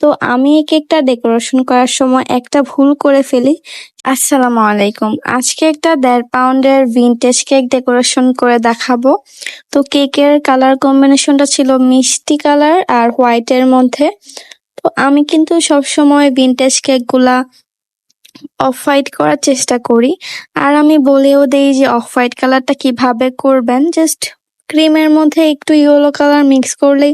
তো আমি এই কেকটা ডেকোরেশন করার সময় একটা ভুল করে ফেলি। আসসালামু আলাইকুম। আজকে একটা দেড় পাউন্ডের ভিনটেজ কেক ডেকোরেশন করে দেখাবো। তো কেকের কালার কম্বিনেশনটা ছিল মিষ্টি কালার আর হোয়াইটের মধ্যে। তো আমি কিন্তু সব সময় ভিনটেজ কেকগুলা অফ হোয়াইট করার চেষ্টা করি। আর আমি বলেও দেই যে অফ হোয়াইট কালারটা কীভাবে করবেন জাস্ট ক্রিমের মধ্যে একটু ইয়েলো কালার মিক্স করলেই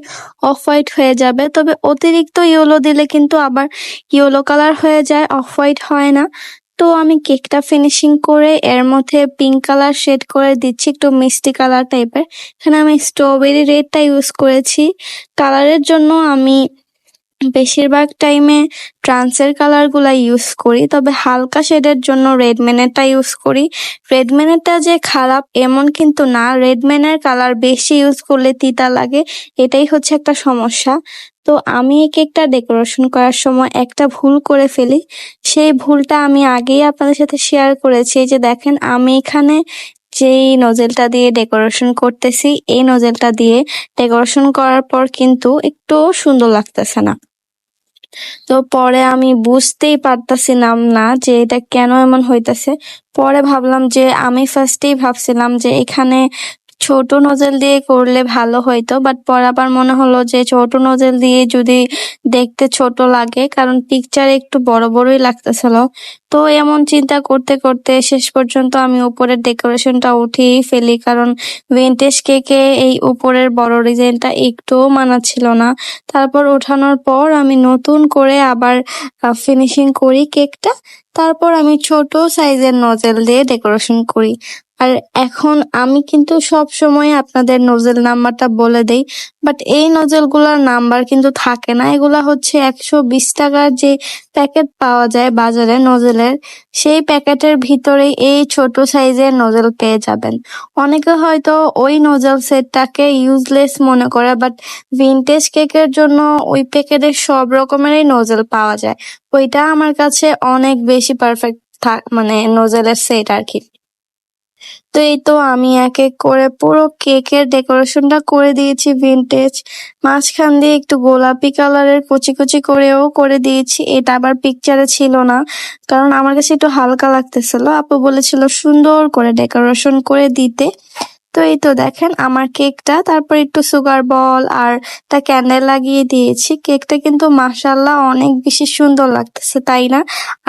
অফ হোয়াইট হয়ে যাবে। তবে অতিরিক্ত ইয়েলো দিলে কিন্তু আবার ইয়েলো কালার হয়ে যায়, অফ হোয়াইট হয় না। তো আমি কেকটা ফিনিশিং করে এর মধ্যে পিঙ্ক কালার শেড করে দিচ্ছি, একটু মিষ্টি কালার টাইপের। এখানে আমি স্ট্রবেরি রেডটা ইউজ করেছি। কালারের জন্য আমি বেশিরভাগ টাইমে ট্রান্সের কালারগুলা ইউজ করি, তবে হালকা শেডের জন্য রেডম্যানেরটা ইউজ করি। রেডম্যানেরটা যে খারাপ, এমন কিন্তু না। রেডম্যানের কালার বেশি ইউজ করলে তিতা লাগে, এটাই হচ্ছে একটা সমস্যা। তো আমি এই কেকটা ডেকোরেশন করার সময় একটা ভুল করে ফেলি। সেই ভুলটা আমি আগেই আপনাদের সাথে শেয়ার করেছি। যে দেখেন, আমি এখানে যেই নজেলটা দিয়ে ডেকোরেশন করতেছি, এই নজেলটা দিয়ে ডেকোরেশন করার পর কিন্তু একটু সুন্দর লাগতেছে না। তো পরে আমি বুঝতেই পারতাছিলাম না যে এটা কেন এমন হইতাছে। পরে ভাবলাম যে আমি ফার্স্টেই ভাবছিলাম যে এখানে ছোট নজেল দিয়ে করলে ভালো হইতো বাট পরে আবার মনে হলো যে ছোট নজেল দিয়ে যদি দেখতে ছোট লাগে, কারণ পিকচার একটু বড় বড়ই লাগতেছিল। তো এমন চিন্তা করতে করতে শেষ পর্যন্ত আমি উপরের ডেকোরেশনটা উঠিয়েই ফেলি, কারণ ভিন্টেজ কেকে এই উপরের বড় ডিজাইনটা একটুও মানাচ্ছিল না। তারপর ওঠানোর পর আমি নতুন করে আবার ফিনিশিং করি কেকটা তারপর আমি ছোট সাইজের নজেল দিয়ে ডেকোরেশন করি। আর এখন আমি কিন্তু সব সময় আপনাদের নজেল নাম্বারটা বলে দেই বাট এই নজেলগুলোর নাম্বার কিন্তু থাকে না। এগুলা হচ্ছে একশো বিশ টাকার যে প্যাকেট পাওয়া যায় বাজারে নজেলের সেই প্যাকেটের ভিতরেই এই ছোট সাইজের নজেল পেয়ে যাবেন। অনেকে হয়তো ওই নজেল সেটটাকে ইউজলেস মনে করে বাট ভিনটেজ কেকের জন্য ওই প্যাকেটের সব রকমেরই নজেল পাওয়া যায়। ওইটা আমার কাছে অনেক বেশি পারফেক্ট মানে নজেলের সেট আর কি। তো এই তো আমি এক এক করে পুরো কেকের ডেকোরেশনটা করে দিয়েছি ভিনটেজ মাঝখান দিয়ে একটু গোলাপি কালারের কুচি কুচি করেও করে দিয়েছি। এটা আবার পিকচারে ছিল না, কারণ আমার কাছে একটু হালকা লাগতেছিল। আপু বলেছিল সুন্দর করে ডেকোরেশন করে দিতে। তো এই তো দেখেন, আমার কেকটা, তারপর একটু সুগার বল আর একটা ক্যান্ডেল লাগিয়ে দিয়েছি। কেকটা কিন্তু মাসাল্লাহ অনেক বেশি সুন্দর লাগতেছে, তাই না?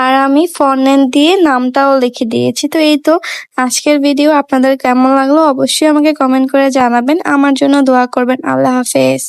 আর আমি ফোন দিয়ে নামটাও লিখে দিয়েছি। তো এই তো আজকের ভিডিও আপনাদের কেমন লাগল অবশ্যই আমাকে কমেন্ট করে জানাবেন। আমার জন্য দোয়া করবেন। আল্লাহ হাফেজ।